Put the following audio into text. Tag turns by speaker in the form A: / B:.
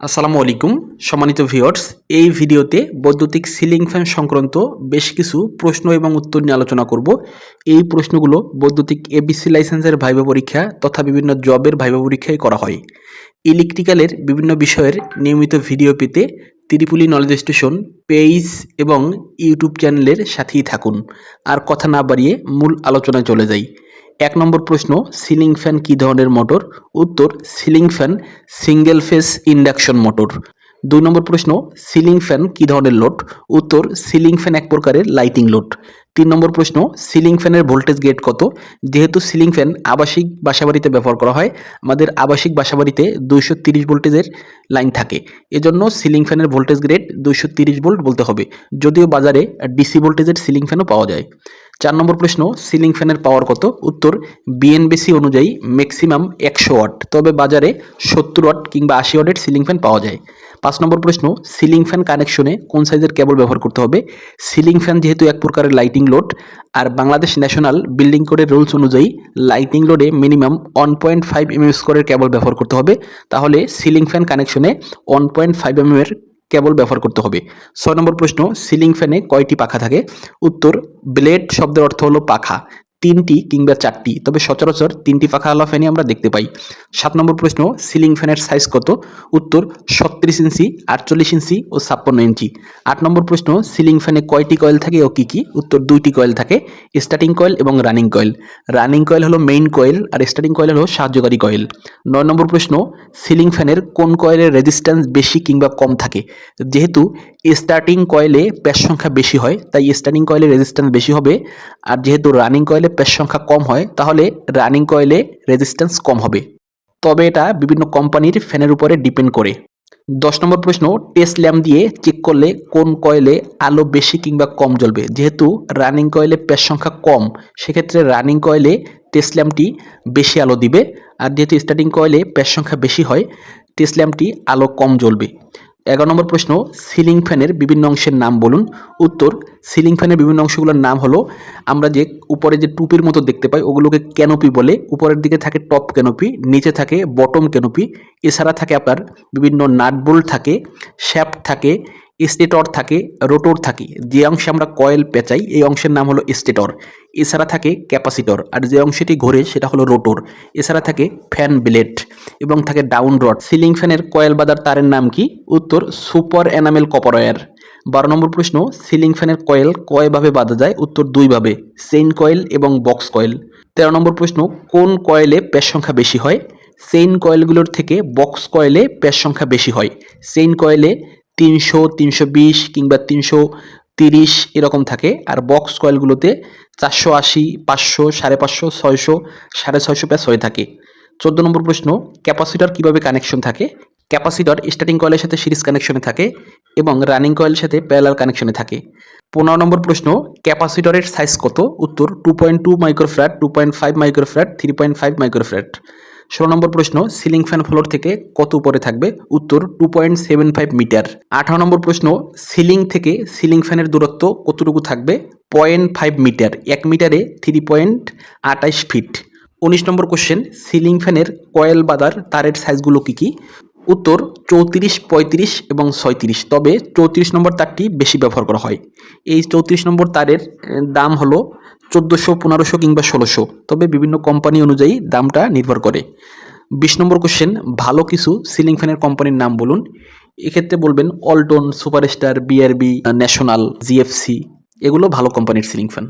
A: আসসালামু আলাইকুম, সম্মানিত ভিউয়ার্স। এই ভিডিওতে বৈদ্যুতিক সিলিং ফ্যান সংক্রান্ত বেশ কিছু প্রশ্ন এবং উত্তর নিয়ে আলোচনা করব। এই প্রশ্নগুলো বৈদ্যুতিক এবিসি লাইসেন্সের ভাইবা পরীক্ষা তথা বিভিন্ন জবের ভাইবা পরীক্ষায় করা হয়। ইলেকট্রিক্যালের বিভিন্ন বিষয়ের নিয়মিত ভিডিও পেতে ত্রিপুলি নলেজ স্টেশন পেজ এবং ইউটিউব চ্যানেলের সাথেই থাকুন। আর কথা না বাড়িয়ে মূল আলোচনায় চলে যাই। এক নম্বর প্রশ্ন, সিলিং ফ্যান কী ধরনের মোটর? উত্তর, ceiling fan single phase induction motor. দুই নম্বর প্রশ্ন, সিলিং ফ্যান কী ধরনের লোড? উত্তর, সিলিং ফ্যান এক প্রকারের লাইটিং লোড। তিন নম্বর প্রশ্ন, সিলিং ফ্যানের ভোল্টেজ গেট কত? যেহেতু সিলিং ফ্যান আবাসিক বাসাবাড়িতে ব্যবহার করা হয়, আমাদের আবাসিক বাসাবাড়িতে দুইশো তিরিশ ভোল্টেজের লাইন থাকে। এজন্য সিলিং ফ্যানের ভোল্টেজ গ্রেড দুইশো তিরিশ ভোল্ট বলতে হবে, যদিও বাজারে ডিসি ভোল্টেজের সিলিং ফ্যানও পাওয়া যায়। চার নম্বর প্রশ্ন, সিলিং ফ্যানের পাওয়ার কত? উত্তর বিএনবিসি অনুযায়ী ম্যাক্সিমাম একশো ওয়াট তবে বাজারে সত্তর ওয়াট কিংবা আশি ওয়াটের সিলিং ফ্যান পাওয়া যায়। পাঁচ নম্বর প্রশ্ন, সিলিং ফ্যান কানেকশনে কোন সাইজের কেবল ব্যবহার করতে হবে? সিলিং ফ্যান যেহেতু এক প্রকারের লাইটিং লোড আর বাংলাদেশ ন্যাশনাল বিল্ডিং কোডের রুলস অনুযায়ী লাইটিং লোডে minimum one point five M স্কোরের কেবল ব্যবহার করতে হবে। তাহলে সিলিং ফ্যান কানেকশনে ওয়ান পয়েন্ট ফাইভ এম এর কেবল ব্যবহার করতে হবে। ছয় নম্বর প্রশ্ন, সিলিং ফ্যানে কয়টি পাখা থাকে? উত্তর, ব্লেড শব্দের অর্থ হলো পাখা। তিনটি কিংবা চারটি, তবে সচরাচর তিনটি পাখা পাখাওয়ালা ফ্যানই আমরা দেখতে পাই। সাত নম্বর প্রশ্ন, সিলিং ফ্যানের সাইজ কত? উত্তর, ছত্রিশ ইঞ্চি, আটচল্লিশ ইঞ্চি ও ছাপ্পান্ন ইঞ্চি। আট নম্বর প্রশ্ন, সিলিং ফ্যানে কয়টি কয়েল থাকে ও কী কী? উত্তর, দুইটি কয়েল থাকে স্টার্টিং কয়েল এবং রানিং কয়েল। রানিং কয়েল হলো মেইন কয়েল আর স্টার্টিং কয়েল হলো সাহায্যকারী কয়েল। নয় নম্বর প্রশ্ন, সিলিং ফ্যানের কোন কয়েলের রেজিস্ট্যান্স বেশি কিংবা কম থাকে? যেহেতু স্টার্টিং কয়েলে প্যাচ সংখ্যা বেশি হয়, তাই স্টার্টিং কয়েলে রেজিস্ট্যান্স বেশি হবে। আর যেহেতু রানিং কয়েলে প্যাচ সংখ্যা কম হয়, তাহলে রানিং কয়েলে রেজিস্ট্যান্স কম হবে। তবে এটা বিভিন্ন কোম্পানির ফ্যানের উপরে ডিপেন্ড করে। দশ নম্বর প্রশ্ন টেস্ট ল্যাম্প দিয়ে চেক করলে কোন কয়েলে আলো বেশি কিংবা কম জ্বলবে? যেহেতু রানিং কয়েলে প্যাচ সংখ্যা কম, সেক্ষেত্রে রানিং কয়েলে টেস্ট ল্যাম্পটি বেশি আলো দিবে। আর যেহেতু স্টার্টিং কয়েলে প্যাচ সংখ্যা বেশি হয় টেস্ট ল্যাম্পটি আলো কম জ্বলবে। এগারো নম্বর প্রশ্ন, সিলিং ফ্যানের বিভিন্ন অংশের নাম বলুন। উত্তর, সিলিং ফ্যানের বিভিন্ন অংশগুলোর নাম হলো, আমরা যে উপরে যে টুপির মতো দেখতে পাই, ওগুলোকে ক্যানোপি বলে। উপরের দিকে থাকে টপ ক্যানোপি, নিচে থাকে বটম ক্যানোপি। এছাড়া থাকে আপনার বিভিন্ন নাটবোল্ট থাকে, শ্যাফট থাকে, স্টেটর থাকে, রোটর থাকে। যে অংশে আমরা কয়েল পেঁচাই, এই অংশের নাম হলো স্টেটর। এছাড়া থাকে ক্যাপাসিটর, আর যে অংশটি ঘোরে সেটা হলো রোটর। এছাড়া থাকে ফ্যান ব্লেড। এবং থাকে ডাউন রড সিলিং ফ্যানের কয়েল বাদার তারের নাম কি? উত্তর সুপার এনামেল কপার ওয়্যার বারো নম্বর প্রশ্ন সিলিং ফ্যানের কয়েল কয়ভাবে বাঁধা যায়? উত্তর দুইভাবে চেইন কয়েল এবং বক্স কয়েল তেরো নম্বর প্রশ্ন, কোন কয়েলে প্যাচ সংখ্যা বেশি হয়? চেইন কয়েলগুলোর থেকে বক্স কয়েলে প্যাচ সংখ্যা বেশি হয়। চেইন কয়েলে তিনশো তিনশো বিশ কিংবা তিনশো তিরিশ এরকম থাকে। আর বক্স কয়েলগুলোতে চারশো আশি, পাঁচশো, সাড়ে পাঁচশো, ছয়শো, সাড়ে ছয়শো প্যাচ হয়ে থাকে। চোদ্দ নম্বর প্রশ্ন, ক্যাপাসিটর কীভাবে কানেকশন থাকে? ক্যাপাসিটর স্টার্টিং কয়েলের সাথে সিরিজ কানেকশনে থাকে এবং রানিং কয়েলের সাথে প্যারালাল কানেকশনে থাকে। পনেরো নম্বর প্রশ্ন, ক্যাপাসিটরের সাইজ কত? উত্তর two point two microfarad two point five microfarad three point five microfarad ষোলো নম্বর প্রশ্ন সিলিং ফ্যান ফ্লোর থেকে কত উপরে থাকবে? উত্তর two point seven five metre আঠারো নম্বর প্রশ্ন সিলিং থেকে সিলিং ফ্যানের দূরত্ব কতটুকু থাকবে? পয়েন্ট ফাইভ মিটার এক মিটারে থ্রি পয়েন্ট আটাইশ ফিট উনিশ নম্বর কোশ্চেন সিলিং ফ্যানের কয়েল বাদার তারের সাইজগুলো কী কী? উত্তর, চৌত্রিশ, পঁয়ত্রিশ এবং ছয়ত্রিশ। তবে চৌত্রিশ নম্বর তারটি বেশি ব্যবহার করা হয়। এই চৌত্রিশ নম্বর তারের দাম হলো চোদ্দোশো, পনেরোশো কিংবা ষোলোশো। তবে বিভিন্ন কোম্পানি অনুযায়ী দামটা নির্ভর করে। বিশ নম্বর কোশ্চেন ভালো কিছু সিলিং ফ্যানের কোম্পানির নাম বলুন। এক্ষেত্রে বলবেন অল্টন সুপারস্টার বিআরবি ন্যাশনাল জিএফসি এগুলো ভালো কোম্পানির সিলিং ফ্যান